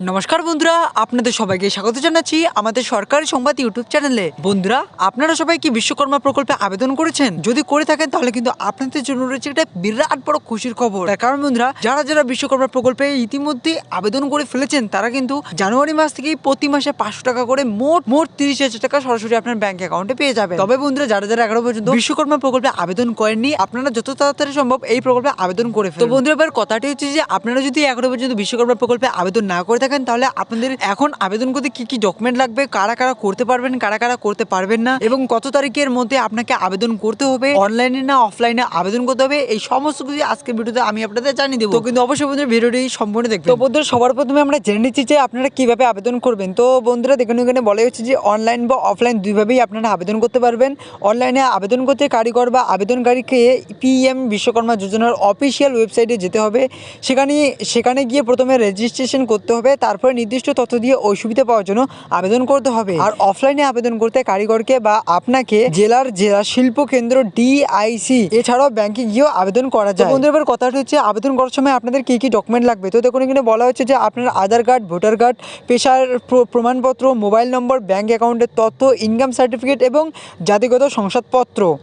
নমস্কার বন্ধুরা, আপনাদের সবাইকে স্বাগত জানাচ্ছি আমাদের সরকারি সংবাদ ইউটিউব চ্যানেলে। বন্ধুরা, আপনারা সবাই কি বিশ্বকর্মা প্রকল্পে আবেদন করেছেন? যদি করে থাকেন, তাহলে কিন্তু আপনাদের জন্য রয়েছে একটা বিরাট বড় খুশির খবর। কারণ বন্ধুরা, যারা যারা বিশ্বকর্মা প্রকল্পে ইতিমধ্যে আবেদন করে ফেলেছেন, তারা কিন্তু জানুয়ারি মাস থেকেই প্রতি মাসে পাঁচশো টাকা করে মোট মোট তিরিশ হাজার টাকা সরাসরি আপনার ব্যাংক অ্যাকাউন্টে পেয়ে যাবেন। তবে বন্ধুরা, যারা যারা এগারো পর্যন্ত বিশ্বকর্মা প্রকল্পে আবেদন করেননি, আপনারা যত তাড়াতাড়ি সম্ভব এই প্রকল্পে আবেদন করে তো বন্ধুরা, এবার কথাটি হচ্ছে যে, আপনারা যদি এগারো পর্যন্ত বিশ্বকর্মা প্রকল্পে আবেদন না করে থাকেন, তাহলে আপনাদের এখন আবেদন করতে কি কি ডকুমেন্ট লাগবে? কারা কারা করতে পারবেন, কারা কারা করতে পারবেন না? এবং কত তারিখের মধ্যে আপনাকে আবেদন করতে হবে? অনলাইনে না অফলাইনে আবেদন করতে হবে? এই সমস্ত কিছু আজকের ভিডিওতে আমি আপনাদের জানিয়ে দেবো। কিন্তু অবশ্যই বন্ধুরা ভিডিওটি সম্পূর্ণ দেখবেন। তো বন্ধুরা, সবার প্রথমে আমরা জেনে নিচ্ছি যে আপনারা কীভাবে আবেদন করবেন। তো বন্ধুরা, দেখুন, এখানে বলা হচ্ছে যে অনলাইন বা অফলাইন দুইভাবেই আপনারা আবেদন করতে পারবেন। অনলাইনে আবেদন করতে কারিগর বা আবেদনকারীকে পিএম বিশ্বকর্মা যোজনার অফিসিয়াল ওয়েবসাইটে যেতে হবে। সেখানে সেখানে গিয়ে প্রথমে রেজিস্ট্রেশন করতে হবে। তারপরে নির্দিষ্ট তথ্য দিয়ে ওই সুবিধা পাওয়ার জন্য আবেদন করতে হবে। আর অফলাইনে আবেদন করতে কারিগরকে বা আপনাকে জেলার জেলা শিল্প কেন্দ্র ডিআইসি এছাড়াও ব্যাংকে গিয়েও আবেদন করা যায়। বন্ধুরা, এবার কথাটা হচ্ছে আবেদন করার সময় আপনাদের কি কি ডকুমেন্ট লাগবে? তো দেখুন, এখানে বলা হচ্ছে যে আপনার আধার কার্ড, ভোটার কার্ড, পেশার প্র- প্রমাণপত্র, মোবাইল নম্বর ব্যাংক অ্যাকাউন্টের তথ্য ইনকাম সার্টিফিকেট এবং জাতিগত শংসাপত্র